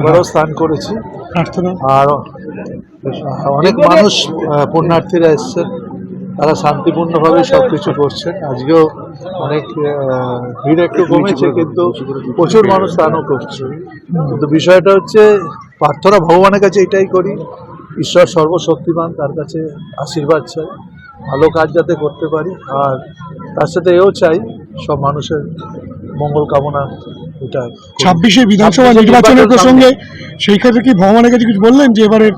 আমরাও স্নান করেছি। প্রার্থনা? আর অনেক মানুষ পুণ্যার্থীরা এসছেন। তারা শান্তিপূর্ণভাবে সব কিছু করছেন। আজকেও অনেক ভিড় একটু কমেছে কিন্তু প্রচুর মানুষ স্নানও করছে। কিন্তু বিষয়টা হচ্ছে প্রার্থনা ভগবানের কাছে এটাই করি। ঈশ্বর সর্বশক্তিমান তার কাছে আশীর্বাদ চাই। ভালো কাজ যাতে করতে পারি। আর তার সাথে এও চাই সব মানুষের মঙ্গল কামনা এটা ছাব্বিশে বিধানসভা 26 নির্বাচনের প্রসঙ্গে সেই ক্ষেত্রে কি ভগবানের কাছে কিছু বললেন যে এবারে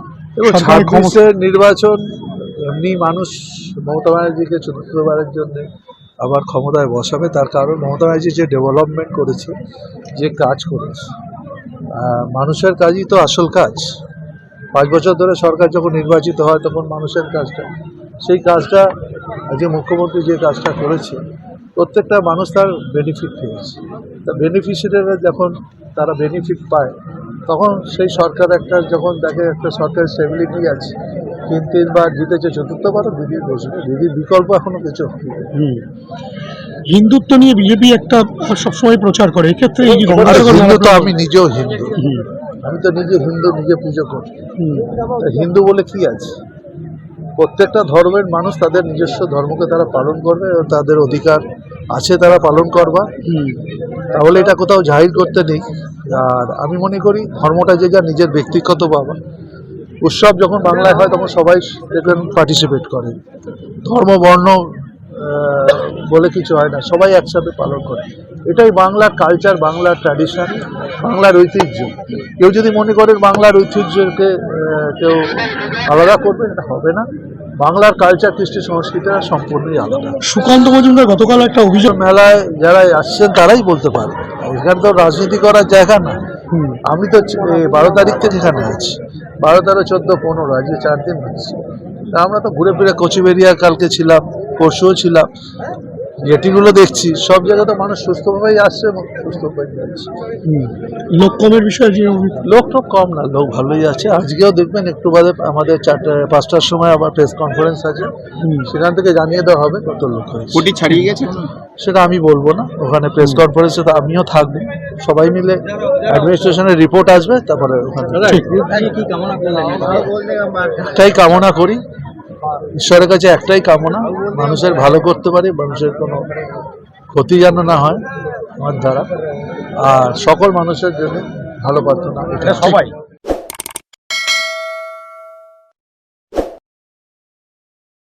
ছাব্বিশের নির্বাচন এমনি মানুষ মমতা ব্যানার্জিকে চতুর্থবারের জন্য আবার ক্ষমতায় বসাবে তার কারণ মমতা ব্যানার্জি যে ডেভেলপমেন্ট করেছে যে কাজ করেছে মানুষের কাজই তো আসল কাজ। পাঁচ বছর ধরে সরকার যখন নির্বাচিত হয় তখন মানুষের কাজটা সেই কাজটা যে মুখ্যমন্ত্রী যে কাজটা করেছে প্রত্যেকটা মানুষ তার বেনিফিট পেয়েছে। তা বেনিফিশিয়ারিরা যখন তারা বেনিফিট পায় তখন সেই সরকার একটা যখন দেখে একটা সরকার স্টেবিলিটি আছে তিন তিনবার জিতেছে চতুর্থবার দিদির বসবে দিদির বিকল্প এখনও কিছু। হিন্দুত্ব নিয়ে বিজেপি একটা সবসময় প্রচার করে এক্ষেত্রে হিন্দু তো আমি নিজেও হিন্দু। আমি তো নিজে হিন্দু নিজে পুজো করি। হিন্দু বলে কি আছে? প্রত্যেকটা ধর্মের মানুষ তাদের নিজস্ব ধর্মকে তারা পালন করবে এবং তাদের অধিকার আছে তারা পালন করবা তাহলে এটা কোথাও জাহির করতে নেই। আর আমি মনে করি ধর্মটা যে যা নিজের ব্যক্তিগত বাবা উৎসব যখন বাংলায় হয় তখন সবাই দেখবেন পার্টিসিপেট করে। ধর্ম বর্ণ বলে কিছু হয় না সবাই একসাথে পালন করে। এটাই বাংলার কালচার বাংলার ট্র্যাডিশন বাংলার ঐতিহ্য। কেউ যদি মনে করেন বাংলার ঐতিহ্যকে কেউ আলাদা করবে এটা হবে না। বাংলার কালচার কৃষ্টি সংস্কৃতিটা সম্পূর্ণই আলাদা। সুকান্ত মজুমদার গতকাল একটা অভিযোগ মেলায় যারা আসছেন তারাই বলতে পারে। এখানে তো রাজনীতি করার জায়গা না। আমি তো বারো তারিখ থেকে এখানে আছি। বারো তেরো চোদ্দ পনেরো আজকে চার দিন হচ্ছে তা আমরা তো ঘুরে ফিরে কচিবেরিয়া কালকে ছিলাম পরশুও ছিলাম। যেটিগুলো দেখছি সব জায়গায় তো মানুষ সুস্থভাবেই আসছে এবং সুস্থভাবেই যাচ্ছে। হুম। লোক কমের বিষয়ে যে লোক তো কম না লোক ভালোই আছে। আজকেও দেখবেন একটু বাদে আমাদের চারটে পাঁচটার সময় আবার প্রেস কনফারেন্স আছে। হুম, সেখান থেকে জানিয়ে দেওয়া হবে কত লোক হয়েছে। কোটি ছাড়িয়ে গেছে? সেটা আমি বলব না। ওখানে প্রেস কনফারেন্সে তো আমিও থাকব। সবাই মিলে অ্যাডমিনিস্ট্রেশনের রিপোর্ট আসবে তারপরে ওখানে। একটাই কামনা করি। ঈশ্বরের কাছে একটাই কামনা, মানুষের ভালো করতে পারি, মানুষের কোনো ক্ষতি যেন না হয় আমার দ্বারা। আর সকল মানুষের জন্য ভালো পার্থনা এটা সবাই?